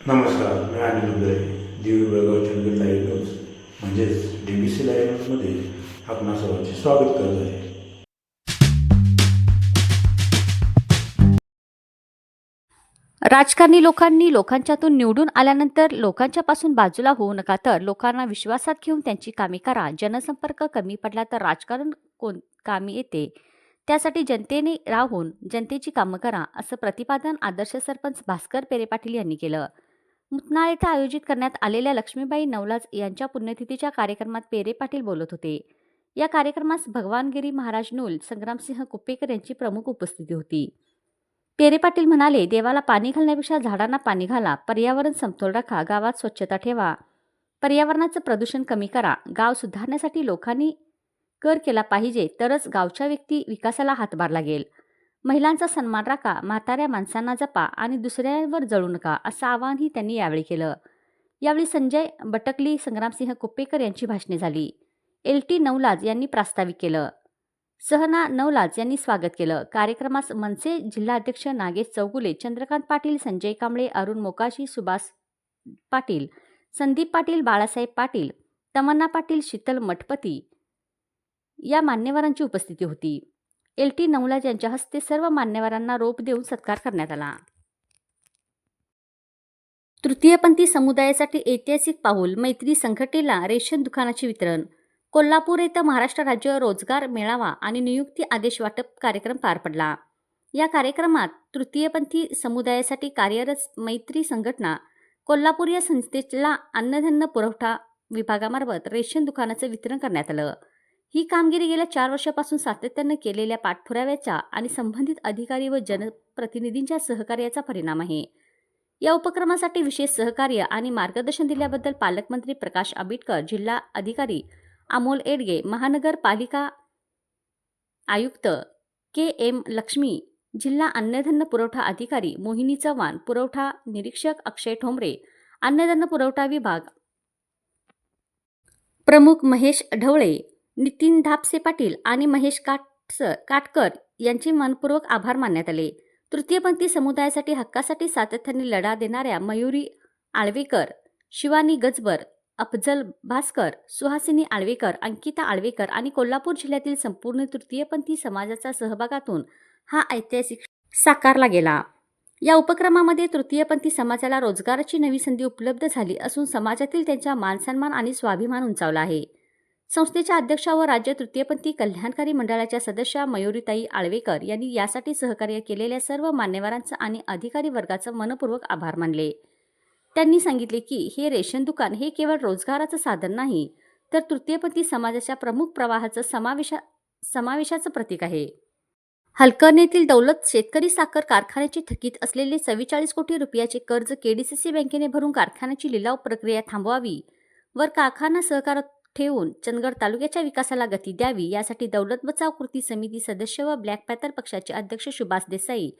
नमस्कार मी Anil Uday Divi Belgaum Chandgad live news म्हणजेच D B C live न्यूजमध्ये आपणा सर्वांचे स्वागत करत आहे. राजकारणी लोकांनी लोकांच्यातून निवडून आल्यानंतर लोकांच्यापासून बाजूला होऊ नका तर लोकांना विश्वासात घेऊन त्यांची कामे करा. जनसंपर्क कमी पडला तर राजकारण कोण कामी येते? त्यासाठी जनतेने राहून जनतेची कामं करा असं प्रतिपादन आदर्श सरपंच भास्कर पेरे पाटील यांनी केलं. मुतनाळ येथे आयोजित करण्यात आलेल्या लक्ष्मीबाई नवलाज यांच्या पुण्यतिथीच्या कार्यक्रमात पेरे पाटील बोलत होते. या कार्यक्रमास भगवानगिरी महाराज नूल संग्रामसिंह कुप्पेकर यांची प्रमुख उपस्थिती होती. पेरे पाटील म्हणाले देवाला पाणी घालण्यापेक्षा झाडांना पाणी घाला पर्यावरण समतोल राखा गावात स्वच्छता ठेवा. पर्यावरणाचं प्रदूषण कमी करा गाव सुधारण्यासाठी लोकांनी कर केला पाहिजे तरच गावच्या व्यक्ती विकासाला हातभार लागेल. महिलांचा सन्मान राखा म्हाताऱ्या माणसांना जपा आणि दुसऱ्यांवर जळू नका असं आवाहनही त्यांनी यावेळी केलं. यावेळी संजय बटकली संग्रामसिंह कुप्पेकर यांची भाषणे झाली. एल टी नवलाज यांनी प्रास्ताविक केलं. सहना नवलाज यांनी स्वागत केलं. कार्यक्रमास मनसे जिल्हाध्यक्ष नागेश चौगुले चंद्रकांत पाटील संजय कांबळे अरुण मोकाशी सुभाष पाटील संदीप पाटील बाळासाहेब पाटील तमन्ना पाटील शीतल मठपती या मान्यवरांची उपस्थिती होती. एल टी नवलाज यांच्या हस्ते सर्व मान्यवरांना रोप देऊन सत्कार करण्यात आला. तृतीयपंथी समुदायासाठी ऐतिहासिक पाऊल मैत्री संघटनेला रेशन दुकानाचे वितरण. कोल्हापूर येथे महाराष्ट्र राज्य रोजगार मेळावा आणि नियुक्ती आदेश वाटप कार्यक्रम पार पडला. या कार्यक्रमात तृतीयपंथी समुदायासाठी कार्यरत मैत्री संघटना कोल्हापूर या संस्थेला अन्नधान्य पुरवठा विभागामार्फत रेशन दुकानाचं वितरण करण्यात आलं. ही कामगिरी गेल्या चार वर्षापासून सातत्यानं केलेल्या पाठपुराव्याचा आणि संबंधित अधिकारी व जनप्रतिनिधींच्या सहकार्याचा परिणाम आहे. या उपक्रमासाठी विशेष सहकार्य आणि मार्गदर्शन दिल्याबद्दल पालकमंत्री प्रकाश आंबेडकर जिल्हा अधिकारी अमोल एडगे महानगरपालिका आयुक्त के एम लक्ष्मी जिल्हा अन्नधान्य पुरवठा अधिकारी मोहिनी चव्हाण पुरवठा निरीक्षक अक्षय ठोंबरे अन्नधान्य पुरवठा विभाग प्रमुख महेश ढवळे नितीन धापसे पाटील आणि महेश काटस काटकर यांचे मनपूर्वक आभार मानण्यात आले. तृतीयपंथी समुदायासाठी हक्कासाठी सातत्याने लढा देणाऱ्या मयुरी आळवेकर शिवानी गजबर अफजल भास्कर सुहासिनी आळवेकर अंकिता आळवेकर आणि कोल्हापूर जिल्ह्यातील संपूर्ण तृतीयपंथी समाजाच्या सहभागातून हा ऐतिहासिक साकारला गेला. या उपक्रमामध्ये तृतीयपंथी समाजाला रोजगाराची नवी संधी उपलब्ध झाली असून समाजातील त्यांचा मानसन्मान आणि स्वाभिमान उंचावला आहे. संस्थेच्या अध्यक्षा व राज्य तृतीयपंथी कल्याणकारी मंडळाच्या सदस्या मयुरीताई आळवेकर यांनी यासाठी सहकार्य केलेल्या सर्व मान्यवरांचं आणि अधिकारी वर्गाचं मनपूर्वक आभार मानले. त्यांनी सांगितले की हे रेशन दुकान हे केवळ रोजगाराचं साधन नाही तर तृतीयपंथी समाजाच्या प्रमुख प्रवाहाचं समावेशा समावेशाचं प्रतीक आहे. हलकर्णी येथील दौलत शेतकरी साखर कारखान्याचे थकीत असलेले चव्वेचाळीस कोटी रुपयाचे कर्ज केडीसीसी बँकेने भरून कारखान्याची लिलाव प्रक्रिया थांबवावी वर कारखाना सहकार ठेवून चंदगड तालुक्याच्या विकासाला गती द्यावी यासाठी दौलत बचाव कृती समिती सदस्य व ब्लॅक पॅथर पक्षाचे अध्यक्ष सुभाष देसाई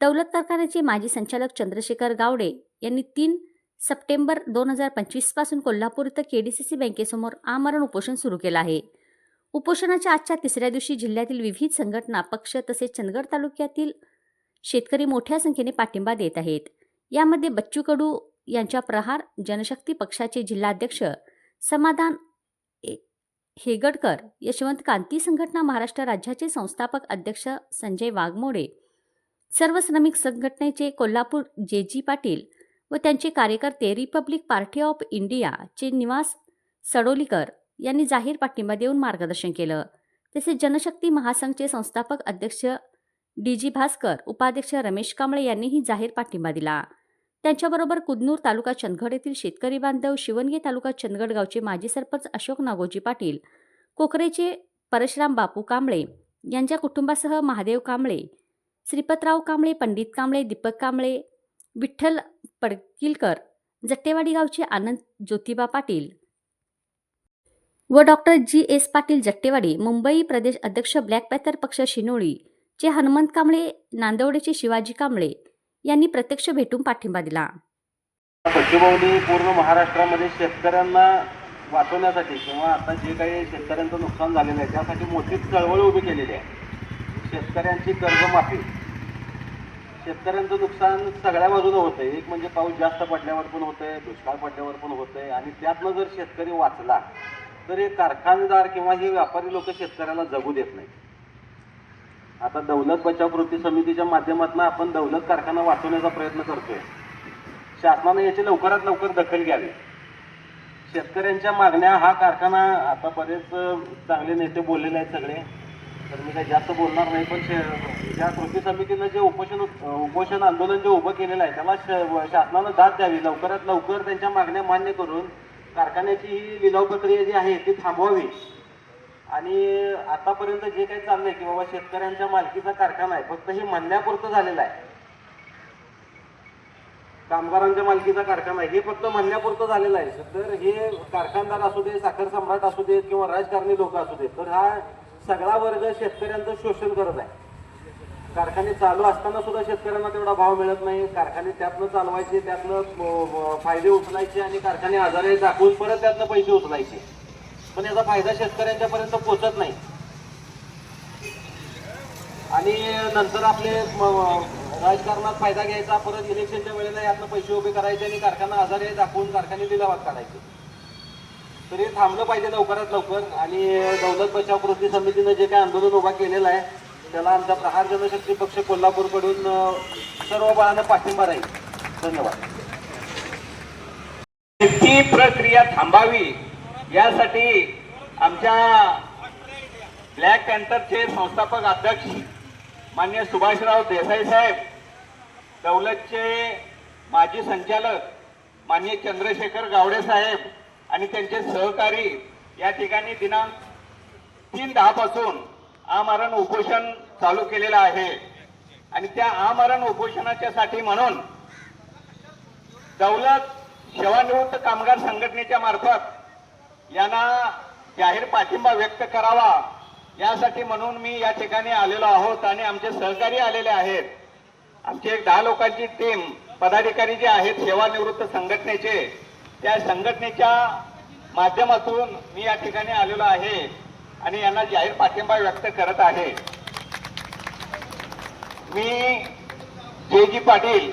दौलत कारखान्याचे माजी संचालक चंद्रशेखर गावडे यांनी तीन सप्टेंबर दोन हजार पंचवीसपासून कोल्हापूर इथं केडीसीसी बँकेसमोर आमरण उपोषण सुरू केलं आहे. उपोषणाच्या आजच्या तिसऱ्या दिवशी जिल्ह्यातील विविध संघटना पक्ष तसेच चंदगड तालुक्यातील शेतकरी मोठ्या संख्येने पाठिंबा देत आहेत. यामध्ये बच्चू कडू यांच्या प्रहार जनशक्ती पक्षाचे जिल्हाध्यक्ष समाधान हेगडकर यशवंत कांती संघटना महाराष्ट्र राज्याचे संस्थापक अध्यक्ष संजय वाघमोडे सर्व श्रमिक संघटनेचे कोल्हापूर जे जी पाटील व त्यांचे कार्यकर्ते रिपब्लिक पार्टी ऑफ इंडियाचे निवास सडोलीकर यांनी जाहीर पाठिंबा देऊन मार्गदर्शन केलं. तसेच जनशक्ती महासंघचे संस्थापक अध्यक्ष डी जी भास्कर उपाध्यक्ष रमेश कांबळे यांनीही जाहीर पाठिंबा दिला. त्यांच्याबरोबर कुदनूर तालुका चंदगड येथील शेतकरी बांधव शिवणगी तालुका चंदगड गावचे माजी सरपंच अशोक नागोजी पाटील कोकरेचे परशुराम बापू कांबळे यांच्या कुटुंबासह महादेव कांबळे श्रीपतराव कांबळे पंडित कांबळे दीपक कांबळे विठ्ठल पडकिलकर जट्टेवाडी गावचे आनंद ज्योतिबा पाटील व doctor G S Patil Jattewadi Mumbai प्रदेश अध्यक्ष ब्लॅक पॅथर पक्ष शिनोळी चे हनुमंत कांबळे नांदवडेचे शिवाजी कांबळे यांनी प्रत्यक्ष भेटून पाठिंबा दिला. बच्चूभाऊनी पूर्ण महाराष्ट्रामध्ये शेतकऱ्यांना वाचवण्यासाठी किंवा आता जे काही शेतकऱ्यांचं नुकसान झालेलं आहे त्यासाठी मोठी चळवळ उभी केलेली आहे. शेतकऱ्यांची कर्जमाफी. शेतकऱ्यांचं नुकसान सगळ्या बाजूनं आहे एक म्हणजे पाऊस जास्त पडल्यावर पण होतंय दुष्काळ पडल्यावर पण होतंय. आणि त्यातनं जर शेतकरी वाचला तर हे कारखानदार किंवा हे व्यापारी लोक शेतकऱ्याला जगू देत नाही आता दौलत बचाव कृती समितीच्या माध्यमातून आपण दौलत कारखाना वाचवण्याचा प्रयत्न करतोय. शासनाने याची लवकरात लवकर दखल घ्यावी. शेतकऱ्यांच्या मागण्या हा कारखाना आता बरेच चांगले नेते बोललेले आहेत सगळे. तर मी काही जास्त बोलणार नाही पण शे- या कृती समितीनं जे उपोषण उपोषण आंदोलन जे उभं केलेलं आहे त्याला श- शासनानं दाद द्यावी. लवकरात लवकर त्यांच्या मागण्या मान्य करून कारखान्याची ही लिलाव प्रक्रिया जी आहे ती थांबवावी. आणि आतापर्यंत जे काही चाललंय की बाबा शेतकऱ्यांच्या मालकीचा कारखाना आहे फक्त हे म्हणण्यापुरतं झालेलं आहे. कामगारांच्या मालकीचा कारखाना आहे हे फक्त म्हणण्यापुरतं झालेलं आहे. तर हे कारखानदार असू दे साखर सम्राट असू देत किंवा राजकारणी लोक असू देत तर हा सगळा वर्ग शेतकऱ्यांचं शोषण करत आहे. कारखाने चालू असताना सुद्धा शेतकऱ्यांना तेवढा भाव मिळत नाही. कारखाने त्यातनं चालवायचे त्यातनं फायदे उचलायचे आणि कारखाने आजारी दाखवून परत त्यातनं पैसे उचलायचे. पण याचा फायदा शेतकऱ्यांच्या पर्यंत पोहोचत नाही. आणि नंतर आपले राजकारणात फायदा घ्यायचा परत इलेक्शनच्या वेळेला यातनं पैसे उभे करायचे आणि कारखाना आजारी आहे दाखवून कारखाने लिलावात काढायचे. तर हे थांबलं पाहिजे लवकरात लवकर आणि दौलत बचाव कृती समितीनं जे काही आंदोलन उभा केलेलं आहे त्याला आमचा प्रहार जनशक्ती पक्ष कोल्हापूरकडून सर्व बळानं पाठिंबा राहील. धन्यवाद. ती प्रक्रिया थांबावी. यासाठी आमच्या ब्लॅक पॅन्थरचे संस्थापक अध्यक्ष मान्य सुभाषराव देसाई साहेब दौलतचे माजी संचालक मान्य चंद्रशेखर गावडे साहेब आणि त्यांचे सहकारी या ठिकाणी दिनांक तीन दहापासून आमरण उपोषण चालू केलेलं आहे. आणि त्या आमरण उपोषणाच्या साठी म्हणून दौलत सेवानिवृत्त कामगार संघटनेच्या मार्फत यांना जाहीर पाठिंबा व्यक्त करावा. यासाठी म्हणून मी या ठिकाणी आलेलो आहोत आणि आमचे सहकारी आलेले आहेत. आमची एक दहा लोकांची टीम पदाधिकारी जे आहेत सेवानिवृत्त संघटनेचे त्या संघटनेच्या माध्यमातून मी या ठिकाणी आलेलो आहे आणि यांना जाहीर पाठिंबा व्यक्त करत आहे. मी जे जी पाटील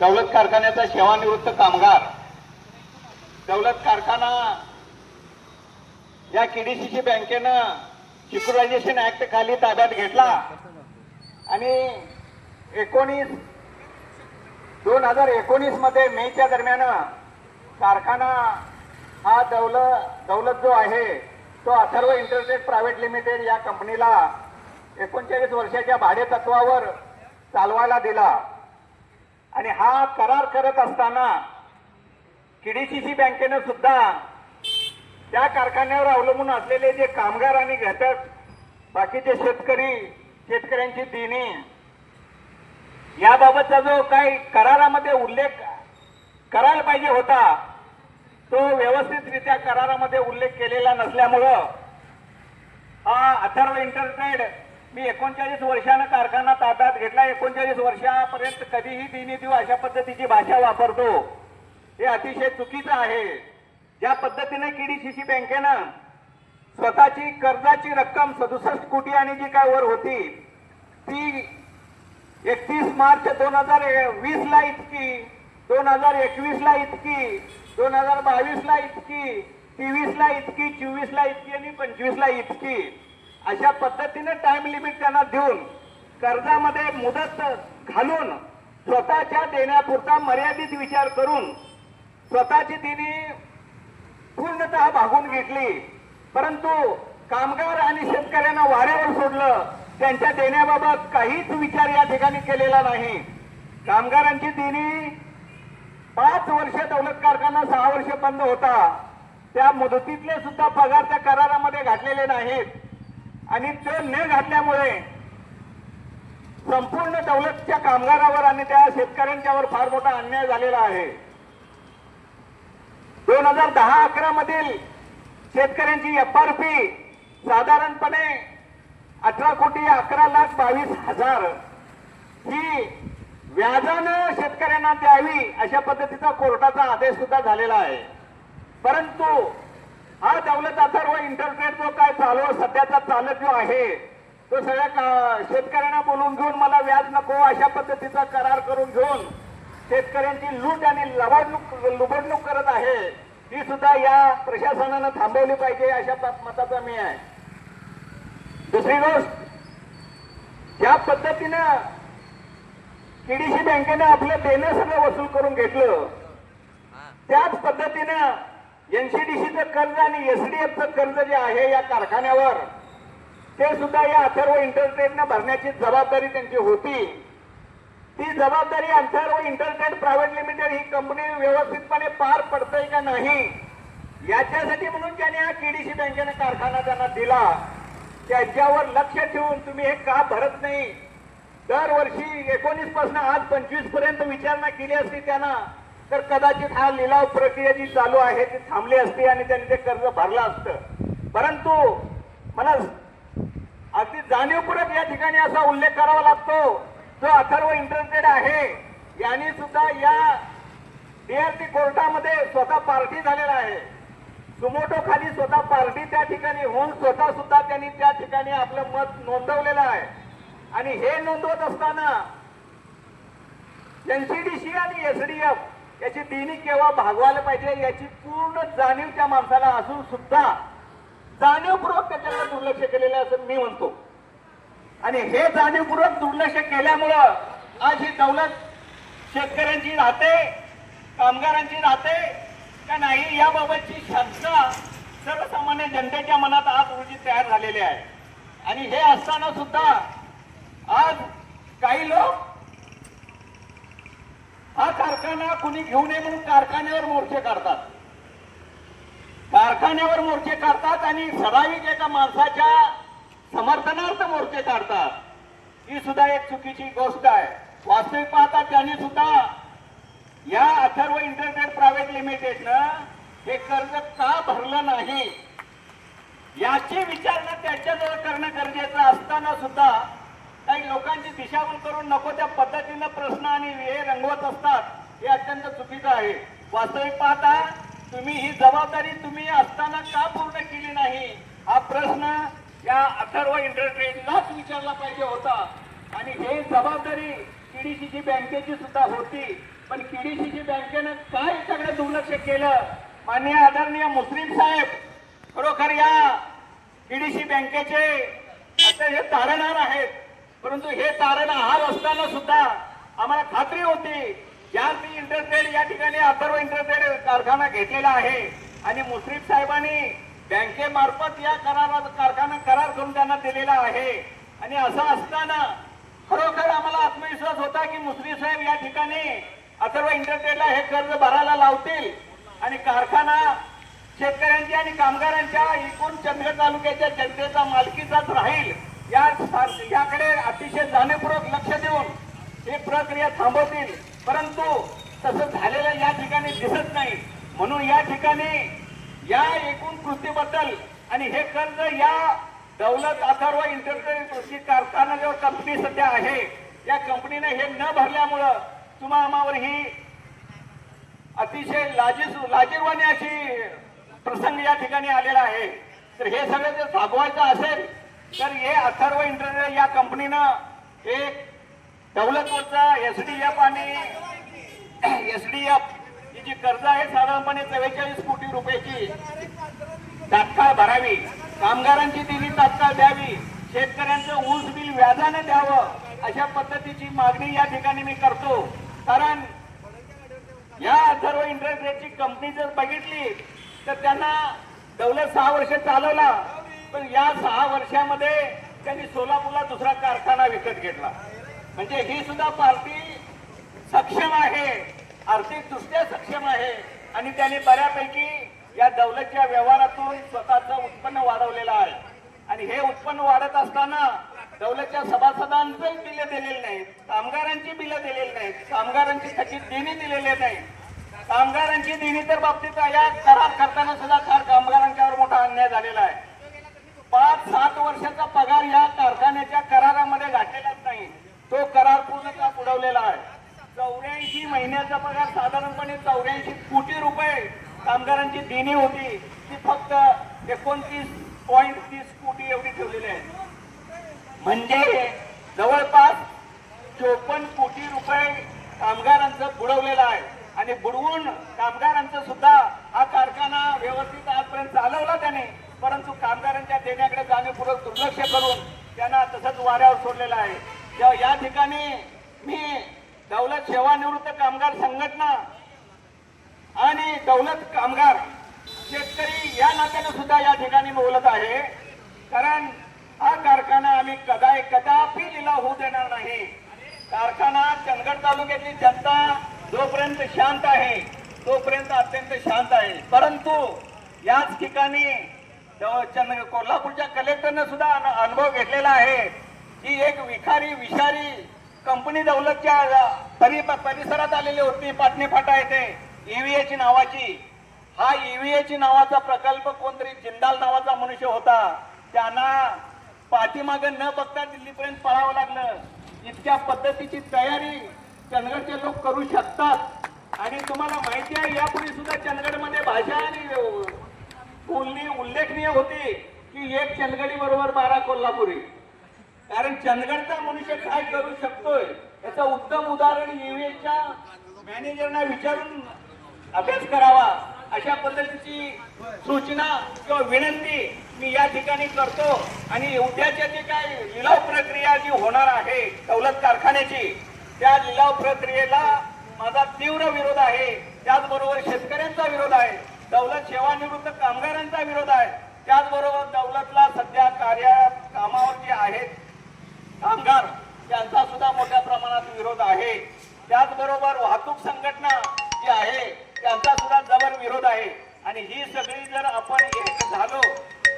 दौलत कारखान्याचा सेवानिवृत्त कामगार. दौलत कारखाना या केडीसीसी बँकेनं सिक्युरायझेशन ऍक्ट खाली ताब्यात घेतला. आणि एकोणीस दोन हजार एकोणीसमध्ये मेच्या दरम्यान कारखाना हा दौलत दौलत जो आहे तो अथर्व इंटरनेट प्रायव्हेट लिमिटेड या कंपनीला एकोणचाळीस वर्षाच्या भाडे तत्वावर चालवायला दिला. आणि हा करार करत असताना केडीसीसी बँकेनं सुद्धा त्या कारखान्यावर अवलंबून असलेले जे कामगार आणि घटक बाकीचे शेतकरी शेतकऱ्यांची देणी याबाबतचा जो काही करारामध्ये उल्लेख करायला पाहिजे होता तो व्यवस्थितरित्या करारामध्ये उल्लेख केलेला नसल्यामुळं हा अथर्व इंटरनेट मी एकोणचाळीस वर्षानं कारखाना ताब्यात घेतला. एकोणचाळीस वर्षापर्यंत कधीही देणी देऊ अशा पद्धतीची भाषा वापरतो. हे अतिशय चुकीचं आहे. ज्या पद्धतीने केडीसीसी बँकेनं स्वतःची कर्जाची रक्कम सदुसष्ट कोटी आणि जी काय वर होती ती एकतीस मार्च दोन हजार वीस ला इतकी दोन हजार एकवीस ला इतकी दोन हजार बावीस ला इतकी तेवीस ला इतकी चोवीस ला इतकी आणि पंचवीस ला इतकी अशा पद्धतीने टाइम लिमिट त्यांना देऊन कर्जामध्ये मुदत घालून स्वतःच्या देण्यापुरता मर्यादित विचार करून स्वतःची तिने पूर्णतः भागून घेतली. परंतु कामगार आणि शेतकऱ्यांना वाऱ्यावर सोडलं. त्यांच्या देण्याबाबत काहीच विचार या ठिकाणी केलेला नाही. कामगारांची देणी पाच वर्ष दौलत कारखाना सहा वर्ष बंद होता. त्या मुदतीतले सुद्धा पगार त्या करारामध्ये घातलेले नाहीत. आणि ते न घातल्यामुळे संपूर्ण दौलतच्या कामगारावर आणि त्या शेतकऱ्यांच्यावर फार मोठा अन्याय झालेला आहे. दोन हजार दहा अकरा मधील शेतकऱ्यांची एफ आर पी साधारणपणे अठरा कोटी अकरा लाख बावीस हजार. ही व्याजानं शेतकऱ्यांना द्यावी अशा पद्धतीचा कोर्टाचा आदेश सुद्धा झालेला आहे. परंतु हा दौलत व इंटरनेट जो काय चालू सध्याचा चालक जो आहे तो सगळ्या का- शेतकऱ्यांना बोलून घेऊन मला व्याज नको अशा पद्धतीचा करार करून घेऊन शेतकऱ्यांची लूट आणि लवाडणूक लुबडणूक करत आहे ती सुद्धा या प्रशासनानं थांबवली पाहिजे अशा मताचा मी आहे. दुसरी गोष्ट ज्या पद्धतीनं केडीसी बँकेनं आपलं देणं सगळं वसूल करून घेतलं त्याच पद्धतीनं एनसीडीसीचं कर्ज आणि एसडीएफचं कर्ज जे आहे या कारखान्यावर ते सुद्धा या अथर्व इंटरट्रेडनं भरण्याची जबाबदारी त्यांची होती. ती जबाबदारी अंतर्व इंटरनेट प्रायव्हेट लिमिटेड ही कंपनी व्यवस्थितपणे पार पडतंय का नाही? याच्यासाठी म्हणून ज्याने हा केडीसी बँकेने कारखाना त्यांना दिला. त्याच्यावर लक्ष ठेवून तुम्ही हे का भरत नाही? दरवर्षी एकोणीसपासून आज पंचवीसपर्यंत विचारणा केली असती त्यांना. तर कदाचित हा लिलाव प्रक्रिया जी चालू आहे ती थांबली असती आणि त्यांनी ते कर्ज भरलं असतं. परंतु मला अगदी जाणीवपूर्वक या ठिकाणी असा उल्लेख करावा लागतो. जो अथर्व इंटरनेट आहे. यांनी सुद्धा या डीआरटी कोर्टामध्ये स्वतः पार्टी झालेला आहे. सुमोटो खाली स्वतः पार्टी त्या ठिकाणी होऊन स्वतः सुद्धा त्यांनी त्या ठिकाणी आपलं मत नोंदवलेलं आहे. आणि हे नोंदवत असताना एनसीडीसी आणि एसडीएफ याची तिन्ही केव्हा भागवायला पाहिजे याची पूर्ण जाणीव त्या माणसाला असून सुद्धा जाणीवपूर्वक त्याच्याकडे दुर्लक्ष केलेलं असं मी म्हणतो. आणि हे जाणीवपूर्वक दुर्लक्ष केल्यामुळं आज ही दौलत शेतकऱ्यांची राहते कामगारांची राहते. का नाही याबाबतची शंका सर्वसामान्य जनतेच्या मनात आज रोजी तयार झालेली आहे. आणि हे असताना सुद्धा आज काही लोक हा कारखाना कुणी घेऊ नये म्हणून कारखान्यावर मोर्चे काढतात. कारखान्यावर मोर्चे काढतात आणि सराविक एका माणसाच्या समर्थनार्थ मोर्चे काढतात. ही सुद्धा एक चुकीची गोष्ट आहे. वास्तविक पाहता त्यांनी सुद्धा या अथर्व इंटरनेट प्रायव्हेट लिमिटेडनं हे कर्ज का भरलं नाही? याची विचारणा त्यांच्याजवळ करणं गरजेचं असताना सुद्धा काही लोकांची दिशाभूल करून नको त्या पद्धतीनं प्रश्न आणि हे रंगवत असतात हे अत्यंत चुकीचं आहे. वास्तविक पाहता तुम्ही ही जबाबदारी तुम्ही असताना का पूर्ण केली नाही? हा प्रश्न या अथर्व इंटरट्रेडलाच विचारला पाहिजे होता. आणि हे जबाबदारी केडीसीची बँकेची सुद्धा होती. पण केडीसीची बँकेनं काय सगळं दुर्लक्ष केलं? माननीय आदरणीय मुस्लिम साहेब खरोखर या केडीसी बँकेचे असे हे तारणहार आहेत. परंतु हे तारणहार असताना सुद्धा आम्हाला खात्री होती. या ती इंटरट्रेड या ठिकाणी अथर्व इंटरट्रेड कारखाना घेतलेला आहे. आणि मुस्लिम साहेबांनी बँकेमार्फत या करारा कारखाना करार करून त्यांना दिलेला आहे. आणि असं असताना खरोखर आम्हाला आत्मविश्वास होता की मुसरी साहेब या ठिकाणी अथर्व इंटरट्रेडला हे कर्ज भरायला लावतील. आणि कारखाना शेतकऱ्यांची आणि कामगारांच्या एकूण चंद्र तालुक्याच्या जनतेचा मालकीचाच राहील. या याकडे अतिशय जाणीवपूर्वक लक्ष देऊन ही प्रक्रिया थांबवतील. परंतु तसं झालेलं या ठिकाणी दिसत नाही. म्हणून या ठिकाणी या एकूण कृतीबद्दल आणि हे कर्ज या दौलत अथर्व इंटरनेट कारखाना जो कंपनी सध्या आहे. या कंपनीने हे न भरल्यामुळं तुम्हा आम्हावर ही अतिशय लाजीस लाजीरवाणी अशी प्रसंग या ठिकाणी आलेला आहे. तर हे सगळं जर भागवायचं असेल तर हे अथर्व इंटरनेट या कंपनीनं एक दौलतवरचा एफ आणि एस डी एफ जी कर्ज आहे साधारणपणे चव्वेचाळीस कोटी रुपयाची. तात्काळ भरावी. कामगारांची दिली तात्काळ द्यावी. शेतकऱ्यांचं ऊस बिल व्याजाने द्यावं अशा पद्धतीची मागणी या ठिकाणी मी करतो. कारण या अथर्व रेटची कंपनी जर बघितली तर त्यांना दौलत सहा वर्ष चालवला पण या सहा वर्षामध्ये त्यांनी सोलापूरला दुसरा कारखाना विकत घेतला. म्हणजे ही सुद्धा पार्टी सक्षम आहे. आर्थिकदृष्ट्या सक्षम आहे. आणि त्यांनी बऱ्यापैकी या दौलतच्या व्यवहारातून स्वतःचं उत्पन्न वाढवलेलं आहे. आणि हे उत्पन्न वाढत असताना दौलतच्या सभासदांचे बिलं दिलेली नाहीत. कामगारांची बिलं दिलेली नाहीत. कामगारांची थकीत देणी दिलेले नाही कामगारांची देणी तर बाबतीत या करार करताना सुद्धा फार कामगारांच्यावर मोठा अन्याय झालेला आहे. पाच सात वर्षाचा पगार या कारखान्याच्या करारामध्ये घातलेलाच नाही तो करार पूर्णतः बुडवलेला आहे चौऱ्याऐंशी महिन्याचा पगार साधारणपणे चौऱ्याऐंशी कोटी रुपये लेणी होती ती फक्त एकोणतीस पॉईंट तीस कोटी एवढी ठेवलेली आहे. म्हणजे जवळपास चोपन्न कोटी रुपये कामगारांचं बुडवलेलं आहे. आणि बुडवून कामगारांचं सुद्धा हा कारखाना व्यवस्थित आजपर्यंत चालवला त्याने परंतु कामगारांच्या देण्याकडे जाणीवपूर्वक दुर्लक्ष करून त्यांना तसंच वाऱ्यावर सोडलेलं आहे. तेव्हा या ठिकाणी मी दौलत सेवानिवृत्त कामगार संघटना आणि दौलत कामगार शेतकरी या नात्याने सुद्धा या ठिकाणी बोलत आहे. कारण हा कारखाना आम्ही कदा कदापि लिलाव होऊ देणार नाही. कारखाना चंदगड तालुक्यातली जनता जोपर्यंत शांत आहे तोपर्यंत अत्यंत शांत आहे. परंतु याच ठिकाणी चंद कोल्हापूरच्या कलेक्टरने सुद्धा अनुभव घेतलेला आहे की एक विखारी विषारी कंपनी दौलतच्या परि परिसरात आलेली होती पाटणी फाटा येथे ईव्हीएची नावाची. हा ईव्हीएची नावाचा प्रकल्प कोणतरी जिंदाल नावाचा मनुष्य होता. त्यांना पाठीमागे न बघता दिल्लीपर्यंत पळावं लागलं. इतक्या पद्धतीची तयारी चंदगडचे लोक करू शकतात. आणि तुम्हाला माहिती आहे यापूर्वी सुद्धा चंदगडमध्ये भाषा आणि बोलणी उल्लेखनीय होती की एक चंदगडी बरोबर बारा कोल्हापुरी. कारण चंदगडचा मनुष्य काय करू शकतोय? याचं उत्तम उदाहरण ईव्हीएच्या मॅनेजरना विचारून अभ्यास करावा. अशा पद्धतीची सूचना किंवा विनंती मी या ठिकाणी करतो. आणि उद्याच्या जे काय लिलाव प्रक्रिया जी होणार आहे दौलत कारखान्याची त्या लिलाव प्रक्रियेला माझा तीव्र विरोध आहे. त्याचबरोबर शेतकऱ्यांचा विरोध आहे. दौलत सेवानिवृत्त कामगारांचा विरोध आहे. त्याचबरोबर दौलतला सध्या कार्य कामावर जे आहेत कामगार यांचा सुद्धा मोठ्या प्रमाणात विरोध आहे. त्याचबरोबर वाहतूक संघटना जी आहे त्यांचा सुद्धा जबर विरोध आहे. आणि ही सगळी जर आपण एक झालो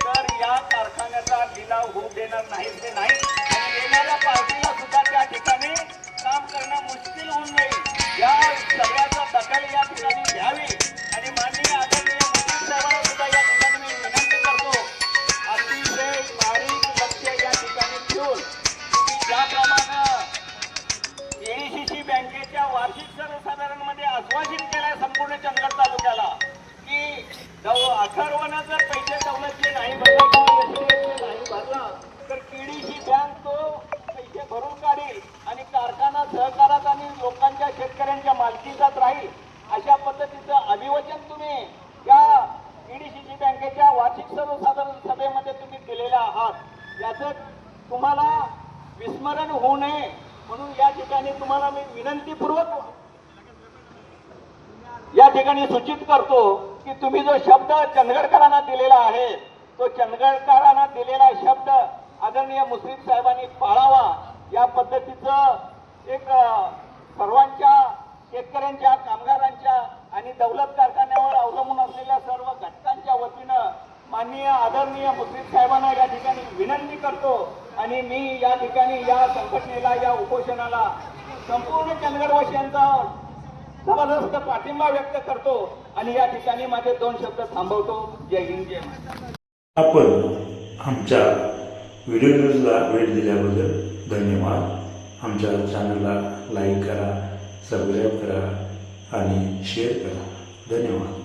तर या कारखान्याचा लिलाव होऊ देणार नाही ते नाही. आणि येणाऱ्या पार्टीला सुद्धा त्या ठिकाणी काम करणं मुश्किल होऊन जाईल. या सगळ्या याचं तुम्हाला विस्मरण होऊ नये म्हणून या ठिकाणी तुम्हाला मी विनंतीपूर्वक या ठिकाणी सूचित करतो की तुम्ही जो शब्द चंदगडकरांना दिलेला आहे तो चंदगडकरांना दिलेला शब्द आदरणीय मुस्लिम साहेबांनी पाळावा. या पद्धतीचं एक सर्वांच्या शेतकऱ्यांच्या कामगारांच्या आणि दौलत कारखान्यावर अवलंबून असलेल्या सर्व घटकांच्या वतीनं माननीय आदरणीय मुस्लिम साहेबांना या ठिकाणी विनंती करतो आणि मी या ठिकाणी या संघटनेला या उपोषणाला संपूर्ण चंदगडवासियांचा जबरदस्त पाठिंबा व्यक्त करतो आणि या ठिकाणी माझे दोन शब्द थांबवतो. जय हिंद जय आपण आमच्या व्हिडिओ न्यूजला वेळ दिल्याबद्दल धन्यवाद. आमच्या चॅनलला लाईक करा सबस्क्राईब करा आणि शेअर करा. धन्यवाद.